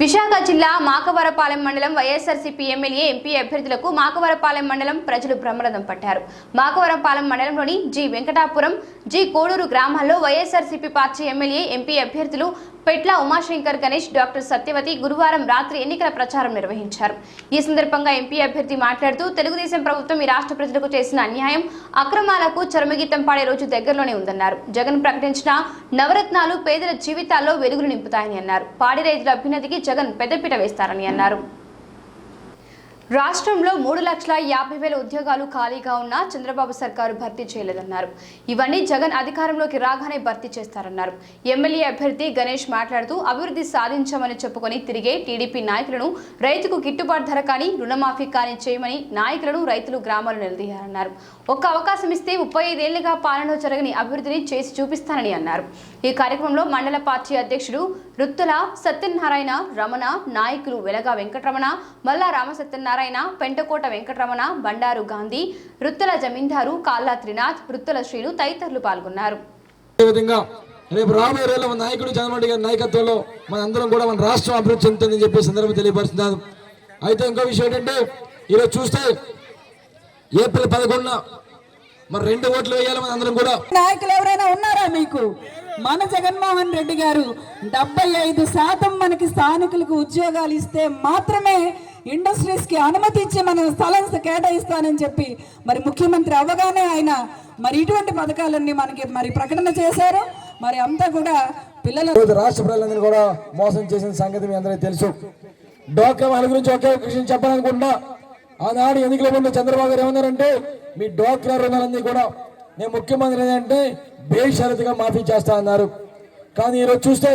విశాఖ జిల్లా మాకవరపాలెం మండలం YSRCP MLA MP అభ్యర్థులకు మాకవరపాలెం మండలం ప్రజలు బ్రహ్మరథం పట్టారు. మాకవరపాలెం మండలంలోని జి వెంకటాపురం జి కోడూరు గ్రామాల్లో వైఎస్ఆర్సీపీ పార్టీ ఎమ్మెల్యే ఎంపీ అభ్యర్థులు పెట్ల ఉమాశంకర్ గణేష్ డాక్టర్ సత్యవతి గురువారం రాత్రి ఎన్నికల ప్రచారం నిర్వహించారు. ఈ సందర్భంగా ఎంపీ అభ్యర్థి మాట్లాడుతూ తెలుగుదేశం ప్రభుత్వం ఈ రాష్ట్ర ప్రజలకు చేసిన అన్యాయం అక్రమాలకు చరమగీతం పాడే రోజు దగ్గరలోనే ఉందన్నారు. జగన్ ప్రకటించిన నవరత్నాలు పేదల జీవితాల్లో వెలుగులు నింపుతాయని అన్నారు. పాడి రైతుల అభ్యున్నతికి జగన్ పెద్దపీట వేస్తారని అన్నారు. రాష్ట్రంలో మూడు లక్షల యాభై వేల ఉద్యోగాలు ఖాళీగా ఉన్నా చంద్రబాబు సర్కారు భర్తీ చేయలేదన్నారు. ఇవన్నీ జగన్ అధికారంలోకి రాగానే భర్తీ చేస్తారన్నారు. ఎమ్మెల్యే అభ్యర్థి గణేష్ మాట్లాడుతూ అభివృద్ధి సాధించామని చెప్పుకొని తిరిగే టీడీపీ నాయకులను రైతుకు గిట్టుబాటు ధర కానీ రుణమాఫీ కానీ చేయమని నాయకులను రైతులు గ్రామాలు నిలదీయారన్నారు. ఒక్క అవకాశం ఇస్తే ముప్పై ఐదేళ్ళుగా పాలనలో జరగని అభివృద్ధిని చేసి చూపిస్తానని అన్నారు. ఈ కార్యక్రమంలో మండల పార్టీ అధ్యక్షుడు రుత్తుల సత్యనారాయణ రమణ నాయకులు వెలగా వెంకటరమణ మల్లా రామసత్యనారాయణ పెంటకోట వెంకటరమణ బండారు గాంధీ రుత్తుల జమీందారు కాల్లా త్రినాథ్ రుత్తుల శ్రీను తదితరులు పాల్గొన్నారు. రేపు రాబోయే రోజుల్లో మన నాయకుడు జగన్మోహన్ గారి నాయకత్వంలో మన అందరం కూడా మన రాష్ట్రం అభివృద్ధి చెందుతుందని చెప్పి సందర్భం తెలియపరుస్తున్నాను. అయితే ఇంకో విషయం ఏంటంటే ఈరోజు చూస్తే ఏప్రిల్ పదకొండున మరి రెండు ఓట్లు వేయాలి మన అందరం కూడా. నాయకులు ఎవరైనా ఉన్నారా మీకు? మన జగన్మోహన్ రెడ్డి గారు డెబ్బై ఐదు శాతం మనకి స్థానికులకు ఉద్యోగాలు ఇస్తే మాత్రమే ఇండస్ట్రీస్కి అనుమతి ఇచ్చి మన స్థలం కేటాయిస్తానని చెప్పి మరి ముఖ్యమంత్రి అవ్వగానే ఆయన మరి ఇటువంటి పథకాలన్నీ మనకి మరి ప్రకటన చేశారు. మరి అంతా కూడా పిల్లల రాష్ట్ర ప్రజలందరినీ కూడా మోసం చేసిన సంగతి మీ అందరికీ తెలుసు. డోక్రా వాళ్ళ గురించి ఒకే ఒక విషయం చెప్పాలనుకుంటున్నా. ఆనాడు ఎన్నికల ముందు చంద్రబాబు గారు ఏమన్నారంటే మీ డోక్రా రుణాలన్నీ కూడా నేను ముఖ్యమంత్రి అంటే బేషరతుగా మాఫీ చేస్తా అన్నారు. కానీ ఈరోజు చూస్తే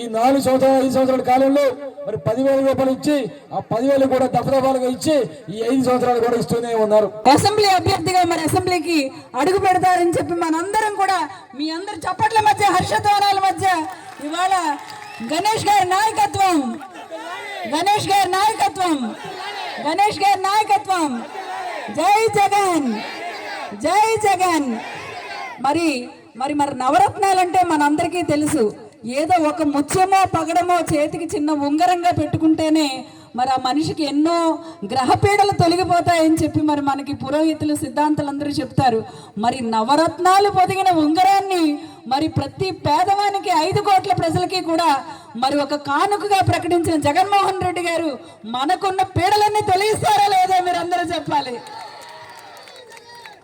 ఈ నాలుగు సంవత్సరాలు ఐదు సంవత్సరాల కాలంలో మరి పదివేల రూపాయలు ఇచ్చి ఆ పదివేలు కూడా దఫదఫాలుగా ఇచ్చి ఈ ఐదు సంవత్సరాలు కూడా ఇస్తూనే ఉన్నారు. అసెంబ్లీ అభ్యర్థిగా మరి అసెంబ్లీకి అడుగు పెడతారని చెప్పి మనందరం కూడా మీ అందరి చప్పట్ల మధ్య హర్షధ్వానాల మధ్య ఇవాళ గణేష్ గారి నాయకత్వం. గణేష్ గారి నాయకత్వం. గణేష్ గారి నాయకత్వం. జై జగన్. జై జగన్. మరి మరి మరి నవరత్నాలంటే మనందరికీ తెలుసు. ఏదో ఒక ముత్యమో పగడమో చేతికి చిన్న ఉంగరంగా పెట్టుకుంటేనే మరి ఆ మనిషికి ఎన్నో గ్రహపీడలు తొలగిపోతాయని చెప్పి మరి మనకి పురోహితులు సిద్ధాంతులందరూ చెప్తారు. మరి నవరత్నాలు పొదిగిన ఉంగరాన్ని మరి ప్రతి పేదవానికి ఐదు కోట్ల ప్రజలకి కూడా మరి ఒక కానుకగా ప్రకటించిన జగన్మోహన్ రెడ్డి గారు మనకున్న పీడలన్నీ తొలగిస్తారా లేదో మీరు అందరూ చెప్పాలి.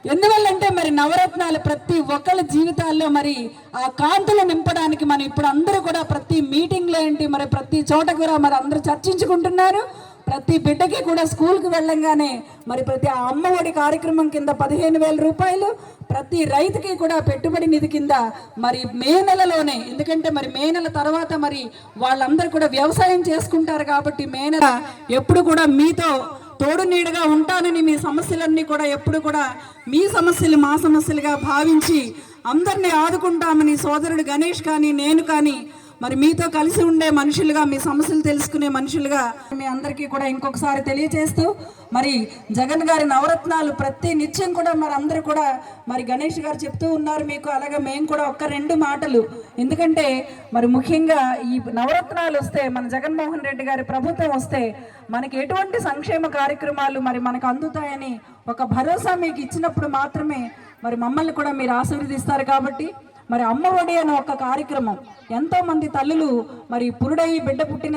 ఎందువల్లంటే మరి నవరత్నాలు ప్రతి ఒక్కళ్ళ జీవితాల్లో మరి ఆ కాంతులు నింపడానికి మనం ఇప్పుడు అందరూ కూడా ప్రతి మీటింగ్లో ఏంటి మరి ప్రతి చోట కూడా మరి అందరూ చర్చించుకుంటున్నారు. ప్రతి బిడ్డకి కూడా స్కూల్కి వెళ్ళంగానే మరి ప్రతి ఆ అమ్మఒడి కార్యక్రమం కింద పదిహేను వేల రూపాయలు ప్రతి రైతుకి కూడా పెట్టుబడి నిధి కింద మరి మే నెలలోనే ఎందుకంటే మరి మే నెల తర్వాత మరి వాళ్ళందరూ కూడా వ్యవసాయం చేసుకుంటారు కాబట్టి మే నెల ఎప్పుడు కూడా మీతో తోడు నీడగా ఉంటానని మీ సమస్యలన్నీ కూడా ఎప్పుడు కూడా మీ సమస్యలు మా సమస్యలుగా భావించి అందరినీ ఆదుకుంటామని సోదరుడు గణేష్ కానీ నేను కానీ మరి మీతో కలిసి ఉండే మనుషులుగా మీ సమస్యలు తెలుసుకునే మనుషులుగా మీ అందరికీ కూడా ఇంకొకసారి తెలియజేస్తూ మరి జగన్ గారి నవరత్నాలు ప్రతి నిత్యం కూడా మరి అందరూ కూడా మరి గణేష్ గారు చెప్తూ ఉన్నారు మీకు. అలాగే మేము కూడా ఒక్క రెండు మాటలు. ఎందుకంటే మరి ముఖ్యంగా ఈ నవరత్నాలు వస్తే మన జగన్మోహన్ రెడ్డి గారి ప్రభుత్వం వస్తే మనకి ఎటువంటి సంక్షేమ కార్యక్రమాలు మరి మనకు అందుతాయని ఒక భరోసా మీకు ఇచ్చినప్పుడు మాత్రమే మరి మమ్మల్ని కూడా మీరు ఆశీర్వదిస్తారు కాబట్టి మరి అమ్మ ఒడి అనే ఒక కార్యక్రమం. ఎంతో మంది తల్లులు మరి పురుడై బిడ్డ పుట్టిన